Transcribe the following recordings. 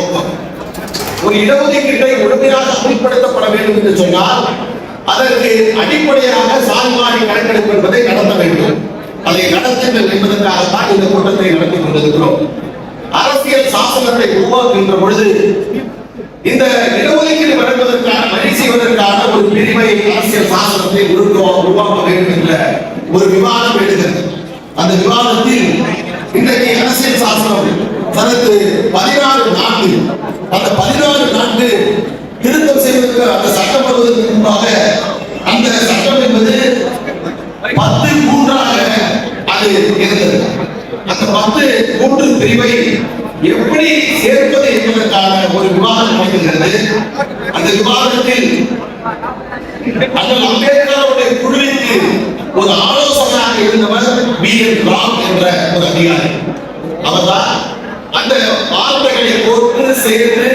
நோக்கம் ஒரு இடஒதுக்கீட்டை முழுமையாக அமல்படுத்தப்பட வேண்டும் என்று சொன்னால் அதற்கு அடிப்படையாக சாதிவாரி கணக்கெடுப்பு என்பதை நடத்த வேண்டும். அதை நடத்துங்கள் என்பதற்காகத்தான் இந்த கூட்டத்தை நடத்தி கொண்டிருக்கிறோம். அரசியல் சாசனத்தை உருவாக்குகின்ற பொழுது இந்த இடஒதுக்கீடு வழங்குவதற்கான வழி செய்வதற்கான ஒரு பிரிவை அரசியல் சாசனத்தை உருவா- உருவாக்க வேண்டும் என்ற ஒரு விவாதம் எழுகிறது. அந்த விவாதத்தில் இன்றைக்கு அரசியல் சாசனம் தனது பதினாறு நான்கு. அந்த பதினாறு நான்கு திருத்தம் செய்வதற்கு அந்த சட்டம் வருவதற்கு முன்பாக அந்த சட்டம் என்பது பத்து மூன்றாக அது இருந்தது. அந்த பத்து மூன்று பிரிவை எப்படி சேர்ப்பது என்பதற்கான ஒரு விவாதம் நடக்கிறது அந்த விவாதத்தில் அண்ணல் அம்பேத்கருடைய குழுவிற்கு ஒரு ஆலோசனையாக இருந்தவர் பி என் ராம் என்ற ஒரு அதிகாரி. அவர்தான் அந்த வார்த்தைகளை ஒன்று சேர்ந்து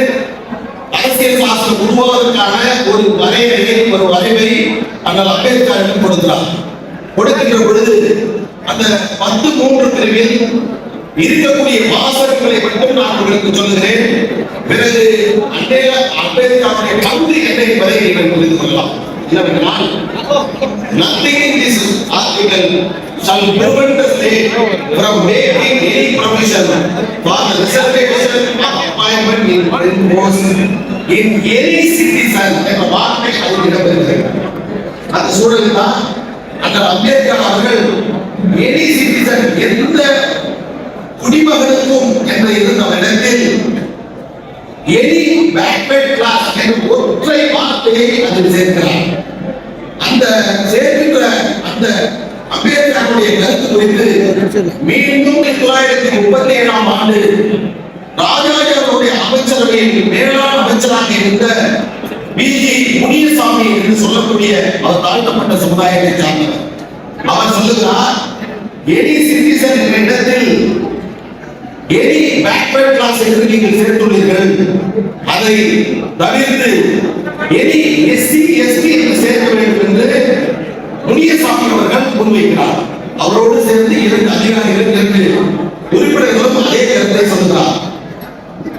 அரசியல் சாஸ்திரம் உருவாவதற்கான ஒரு வரையறையை ஒரு வரைவை அண்ணல் அம்பேத்கர் கொடுக்கிறார். கொடுக்கின்ற பொழுது அந்த பத்து மூன்று பிரிவில் இருக்கக்கூடிய வாசகங்களை மட்டும் நான் உங்களுக்கு சொல்லுகிறேன். பிறகு அண்டைய அம்பேத்கருடைய பங்கு என்ன என்பதை நீங்கள் புரிந்து கொள்ளலாம். என்னவென்றால் nothing is this shall prevent the state from making any provision for the reservation of appointment in in post in any citizen என்ற வார்த்தை அதில் இடம்பெறுகிறது அந்த சூழலில் தான் அந்த அம்பேத்கர் அவர்கள் எனி சிட்டிசன் எந்த குடிமகனுக்கும் என்று இருந்த இடத்தில் எனி பேக்வேர்ட் கிளாஸ் என்ற ஒற்றை வார்த்தையை அதில் சேர்க்கிறார். அந்த சேர்க்கின்ற அந்த அம்பேத்கருடைய கருத்து குறித்து மீண்டும் தொள்ளாயிரத்தி முப்பத்தி ஏழாம் ஆண்டு ராஜாஜி அவருடைய அமைச்சரவையில் மேலாண் அமைச்சராக இருந்த பிஜி முனியசாமி என்று சொல்லக்கூடிய அவர் தாழ்த்தப்பட்ட சமுதாயத்தை சார்ந்தவர். அவர் சொல்லுகிறார் எனி சிட்டிசன் என்ற இடத்தில் எனி பேக்வர்ட் கிளாஸ் என்று நீங்கள் சேர்த்துள்ளீர்கள். அதை தவிர்த்து எனி எஸ்சி எஸ்டி என்று சேர்க்க வேண்டும் என்று முனியசாமி அவர்கள் முன்வைக்கிறார். அவரோடு சேர்ந்து இரண்டு அதிகாரிகள் இரண்டு உறுப்பினர்களும் அதே கருத்தை சொல்கிறார்.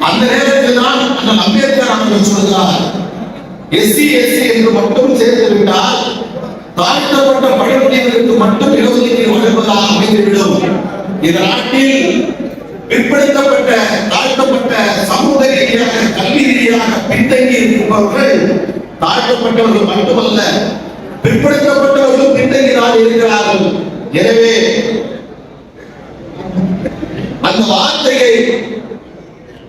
அந்த நேரத்தில் தான் அந்த அம்பேத்கர் அவர்கள் சொல்கிறார். எஸ்சி எஸ்சி என்று மட்டும் சேர்த்து விட்டால் தாழ்த்தப்பட்ட பழங்குடியினருக்கு மட்டும் இடஒதுக்கீடு வழங்குவதாக அமைந்துவிடும். இந்த நாட்டில் பிற்படுத்தப்பட்ட தாழ்த்தப்பட்ட சமூக ரீதியாக கல்வி ரீதியாக பின்தங்கி இருப்பவர்கள் தாழ்த்தப்பட்டவர்கள் மட்டுமல்ல பிற்படுத்தப்பட்டவர்களும் பின்தங்கினால் இருக்கிறார்கள். எனவே அந்த வார்த்தையை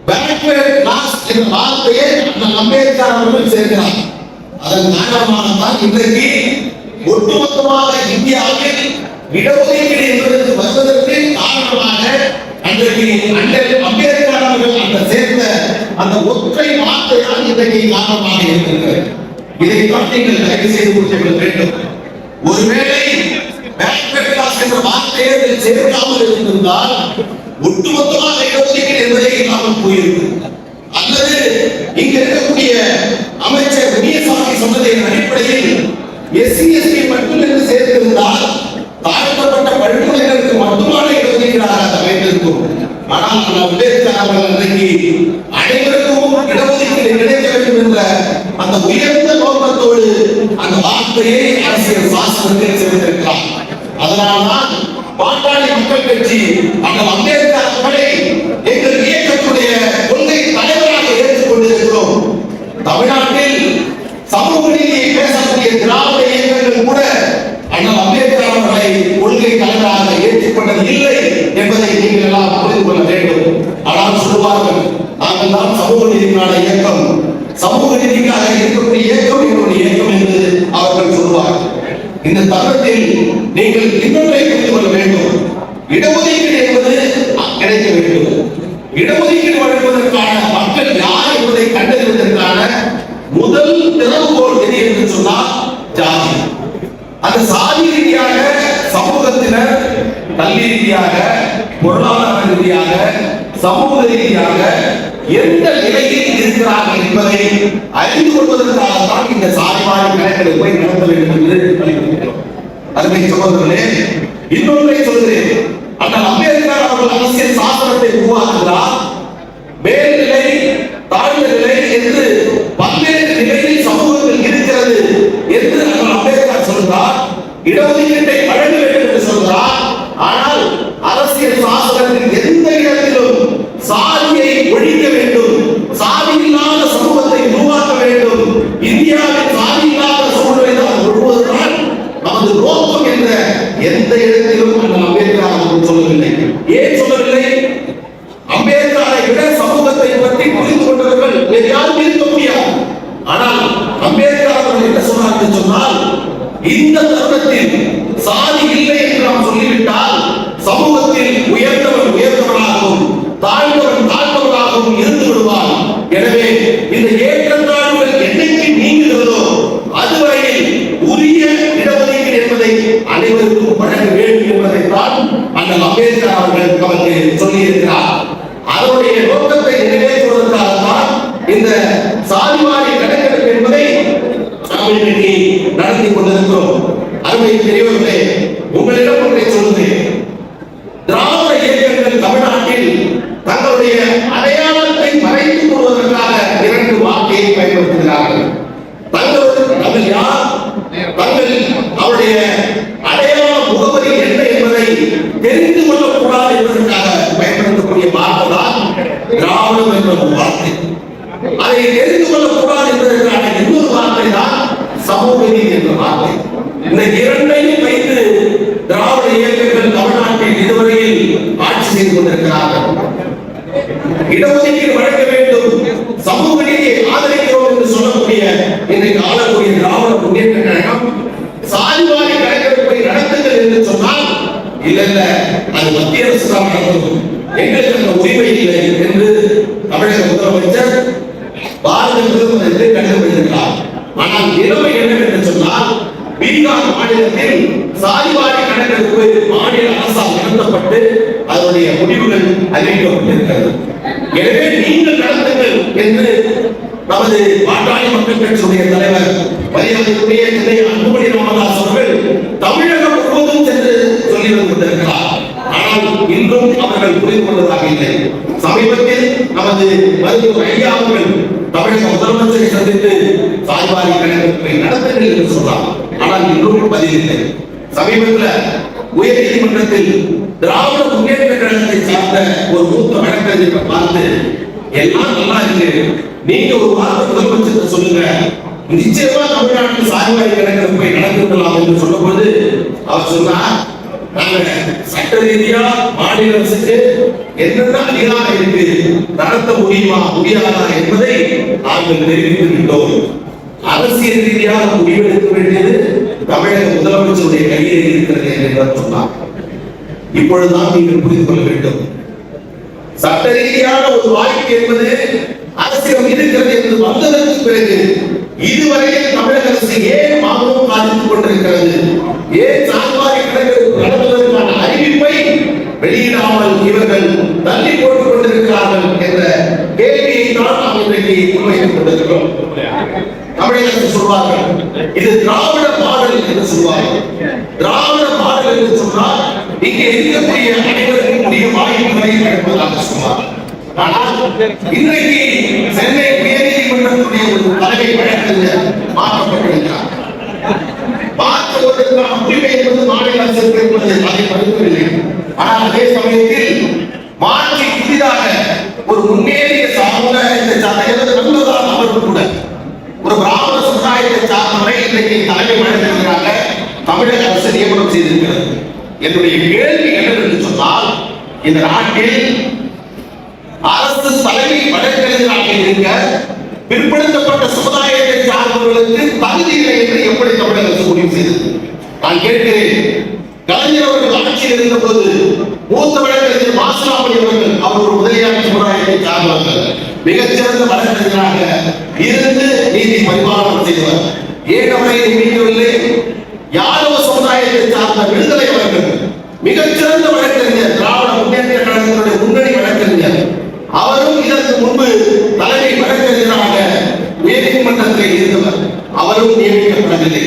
பேக்வேர்ட் கிளாஸ் என்ற வார்த்தையை அந்த அம்பேத்கர் அவர்கள் சேர்க்கிறார். அதன் காரணமாக தான் இன்றைக்கு ஒட்டுமொத்தமாக இந்தியாவில் இடஒதுக்கீடு என்பதற்கு வருவதற்கு காரணமாக அன்றைக்கு அண்டர் அம்பேத்கர் அவர்கள் அந்த சேர்ந்த அந்த ஒற்றை வார்த்தைதான் இன்றைக்கு காரணமாக இருக்கிறது இதைத்தான் நீங்கள் தயவு செய்து புரிந்து கொள்ள வேண்டும். ஒருவேளை பேக்வர்ட் என்ற வார்த்தையை அதில் சேர்க்காமல் இருந்திருந்தால் ஒட்டுமொத்தமாக இடஒதுக்கீடு இல்லாமல் போயிருக்கும். அல்லது இங்க இருக்கக்கூடிய அமைச்சர் முனியசாமி சொன்னதின் அடிப்படையில் எஸ்சி எஸ்டி மட்டும் என்று சேர்த்திருந்தால் தாழ்த்தப்பட்ட பழங்குடியினருக்கு மட்டுமான இடஒதுக்கீடாக அது அமைந்திருக்கும். ஆனால் நம்ம அம்பேத்கர் அவர்கள் இன்றைக்கு அனைவருக்கும் இடஒதுக்கீடு கிடைக்க வேண்டும் என்ற அந்த உயர்ந்த நோக்கத்தோடு அந்த வார்த்தையை அரசியல் சாசனத்தில் சேர்ந்திருக்கலாம் அதனால்தான் பாட்டாளி மக்கள் கட்சி அந்த அம்பேத்கர் அவர்களை எங்கள் இயக்கத்துடைய கொள்கை தலைவராக ஏற்றுக்கொண்டிருக்கிறோம். தமிழ்நாட்டில் சமூக நீதியை பேசக்கூடிய திராவிட இயக்கங்கள் கூட அண்ணல் அம்பேத்கர் அவர்களை கொள்கை தலைவராக ஏற்றுக்கொண்டது இல்லை என்பதை நீங்கள் எல்லாம் புரிந்து கொள்ள வேண்டும் ஆனால் சொல்லுவார்கள் நாங்கள் தான் சமூக நீதிக்கான இயக்கம் சமூக நீதிக்காக இருக்கக்கூடிய இயக்கம் எங்களுடைய இயக்கம் என்று அவர்கள் சொல்லுவார்கள் இந்த தருணத்தில் நீங்கள் இன்னொன்றை புரிந்து கொள்ள வேண்டும் இடஒதுக்கீடு என்பது கிடைக்க வேண்டும் இடஒதுக்கீடு வழங்குவதற்கான மக்கள் யார் என்பதை கண்டறிவதற்கான முதல் திறவுகோல் எது என்று சொன்னால் ஜாதி அது சாதி ரீதியாக சமூகத்தினர் கல்வி ரீதியாக பொருளாதார ரீதியாக சமூக ரீதியாக எந்த நிலையில் இருக்கிறார்கள் என்பதை அறிந்து கொள்வதற்காக தான் இந்த சாதிவாரி போய் நடத்த வேண்டும் என்று வலியுறுத்துகிறோம் அருமை சகோதரர்களே இன்னொன்று ஆனால் அம்பேத்கர் அவர்கள் என்ன சொன்னார் சொன்னால் இந்த தருணத்தில் சாதி இல்லை இந்த இரண்டையும் வைத்து திராவிட இயக்கங்கள் தமிழ்நாட்டில் இதுவரையில் ஆட்சி செய்து கொண்டிருக்கிறார்கள். இடஒதுக்கீடு வழங்க வேண்டும். சமூக நீதியை ஆதரிக்கிறோம் என்று சொல்லக்கூடிய இன்றைக்கு ஆளக்கூடிய திராவிட முன்னேற்ற கழகம் சாதிவாரி கணக்கெடுப்பை நடத்துங்கள் என்று சொன்னால் இல்ல இல்ல அது மத்திய அரசு தான் நடத்தும் எங்களுக்கு அந்த உரிமை இல்லை என்று தமிழக முதலமைச்சர் பாரத பிரதமர் என்று கண்டுபிடித்திருக்கிறார். ஆனால் நிலைமை என்னவென்று சொன்னால் பீகார் மாநிலத்தில் சாதிவாரி கணக்கெடுப்பு மாநில அரசால் நடத்தப்பட்டு அதனுடைய முடிவுகள் அறிவிக்கப்பட்டிருக்கிறது. எனவே நீங்கள் நடத்துங்கள் என்று நமது பாட்டாளி மக்கள் கட்சியுடைய தலைவர் மரியாதைக்குரிய சென்னை அன்புமணி ராமதாஸ் அவர்கள் தமிழகம் முழுவதும் சென்று சொல்லி வந்து கொண்டிருக்கிறார். ஆனால் இன்றும் அவர்கள் புரிந்து கொள்வதாக இல்லை. சமீபத்தில் நமது மருத்துவர் ஐயா அவர்கள் தமிழக முதலமைச்சரை சந்தித்து சாய்வாரி கணக்கெடுப்பை நடத்துங்கள் என்று சொன்னார். ஆனால் இன்னும் பதில் இல்லை சமீபத்தில் உயர் நீதிமன்றத்தில் திராவிட முன்னேற்ற கழகத்தை சார்ந்த ஒரு மூத்த வழக்கறிஞரை பார்த்து எல்லாம் நல்லா இருக்கு. நீங்க ஒரு வார்த்தை முதலமைச்சர் சொல்லுங்க. நிச்சயமா தமிழ்நாட்டில் சாய்வாரி போய் நடந்திருக்கலாம் என்று சொல்லும்போது அவர் சொன்னார் நாங்க சட்ட ரீதியா மாநில அரசுக்கு என்னென்ன அதிகாரம் இருக்கு நடத்த முடியுமா முடியாதா என்பதை நாங்கள் தெரிவித்து விட்டோம் அரசியல் ரீதியாக முடிவெடுக்க வேண்டியது தமிழக முதலமைச்சருடைய கையில் இருக்கிறது என்று சொன்னார். இப்பொழுதுதான் நீங்கள் புரிந்து கொள்ள வேண்டும். சட்ட ரீதியான ஒரு வாய்ப்பு என்பது அரசியல் இருக்கிறது என்று வந்ததற்கு பிறகு இதுவரையில் தமிழக அரசு ஏன் மௌனம் காத்துக் கொண்டிருக்கிறது? ஏன் சார்பாரி கணக்கெடுப்பு நடத்துவதற்கான அறிவிப்பை வெளியிடாமல் இவர்கள் தள்ளி போட்டுக் கொண்டிருக்கிறார்கள் என்ற கேள்வியை தான் நாம் இன்றைக்கு முன்வைத்துக் கொண்டிருக்கிறோம் தமிழக அரசு சொல்வார்கள் இது திராவிட பாடல் என்று சொல்வார்கள் திராவிட பாடல் என்று சொன்னால் இங்கே இருக்கக்கூடிய அனைவருக்கும் உரிய வாய்ப்புகளை என்பதாக சொன்னார் ஆனால் இன்றைக்கு சென்னை உயர்நீதிமன்றத்துடைய ஒரு தலைமை வழக்கறிஞர் மாற்றப்பட்டிருக்கிறார். மாற்றுவதற்கான உரிமை என்பது மாநில அரசுக்கு இருப்பது அதை மறுக்கவில்லை. ஆனால் அதே சமயத்தில் மாற்றி புதிதாக ஒரு முன்னேறி சமுதாயத்தை சார்ந்த எனது நண்பர்தான் அவர்கள் கூட ஒரு பிராமண சமுதாயத்தை சார்ந்தவரை இன்றைக்கு தலைமை வழங்குகிறாங்க தமிழக அரசு நியமனம் செய்திருக்கிறது என்னுடைய கேள்வி என்னவென்று சொன்னால் இந்த நாட்டில் அரசு தலைமை வழக்கறிஞராக இருக்க பிற்படுத்தப்பட்ட சமுதாயத்தை சார்ந்தவர்களுக்கு தகுதி இல்லை என்று எப்படி தமிழக அரசு முடிவு செய்தது? நான் கேட்கிறேன். கலைஞர் அவர்கள் ஆட்சியில் இருந்த போது மூத்த வழக்கறிஞர் மாசுராமணி அவர்கள் அவர் ஒரு முதலியார் சமுதாயத்தை சார்ந்தவர்கள் மிகச்சிறந்த வழக்கறிஞராக இருந்து நீதி பரிமாற்றம் செய்தவர். ஏன் அவரை நியமிக்கவில்லை யாதவ சமுதாயத்தை சார்ந்த விடுதலை அவர்கள் மிகச்சிறந்த வழக்கறிஞர் திராவிட முன்னேற்ற கழகத்தினுடைய முன்னணி வழக்கறிஞர். அவரும் இதற்கு முன்பு தலைமை வழக்கறிஞராக உயர்நீதிமன்றத்தில் இருந்தவர். அவரும் நியமிக்கப்படவில்லை.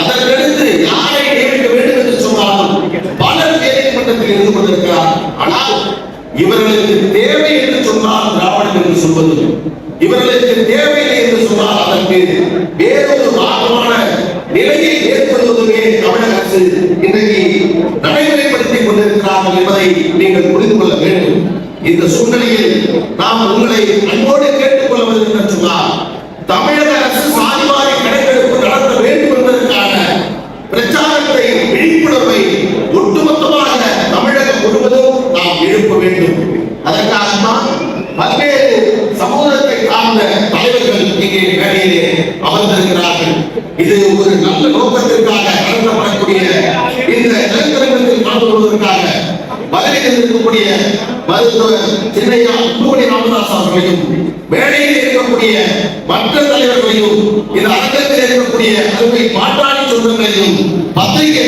அதற்கடுத்து யாரை நியமிக்க வேண்டும் என்று சொன்னாலும் பலர் உயர்நீதிமன்றத்தில் இருந்து கொண்டிருக்கிறார். ஆனால் இவர்களுக்கு தேவை என்று சொன்னால் திராவிடம் என்று சொல்வது இவர்களுக்கு தேவையில்லை என்று சொன்னால் அதற்கு வேறொரு மாற்றமான நிலையை ஏற்படுவதுமே தமிழக அரசு இன்றைக்கு நீங்கள் புரிந்து கொள்ள வேண்டும். இந்த சூழ்நிலையில் நாம் உங்களை அன்போடு கேட்டுக்கொள்வது என்று சொன்னால் தமிழக அரசு சாதிவாரி கணக்கெடுப்பு நடத்த வேண்டும் என்பதற்கான பிரச்சாரத்தை விழிப்புணர்வை ஒட்டுமொத்தமாக தமிழகம் முழுவதும் நாம் எழுப்ப வேண்டும். அதற்காகத்தான் பல்வேறு சமூகத்தை சார்ந்த தலைவர்கள் இங்கே மேடையிலே அமர்ந்திருக்கிறார்கள். இது ஒரு நடத்தப்படக்கூடிய இந்த இருக்கக்கூடிய அன்புமணி ராமதாஸ் அவர்களையும் மேடையில் இருக்கக்கூடிய மற்ற தலைவர்களையும் இந்த அரங்கத்தில் இருக்கக்கூடிய அருமை பாட்டாளி சொந்தங்களையும் பத்திரிகை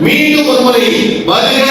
மீண்டும் ஒருமுறை வருகிற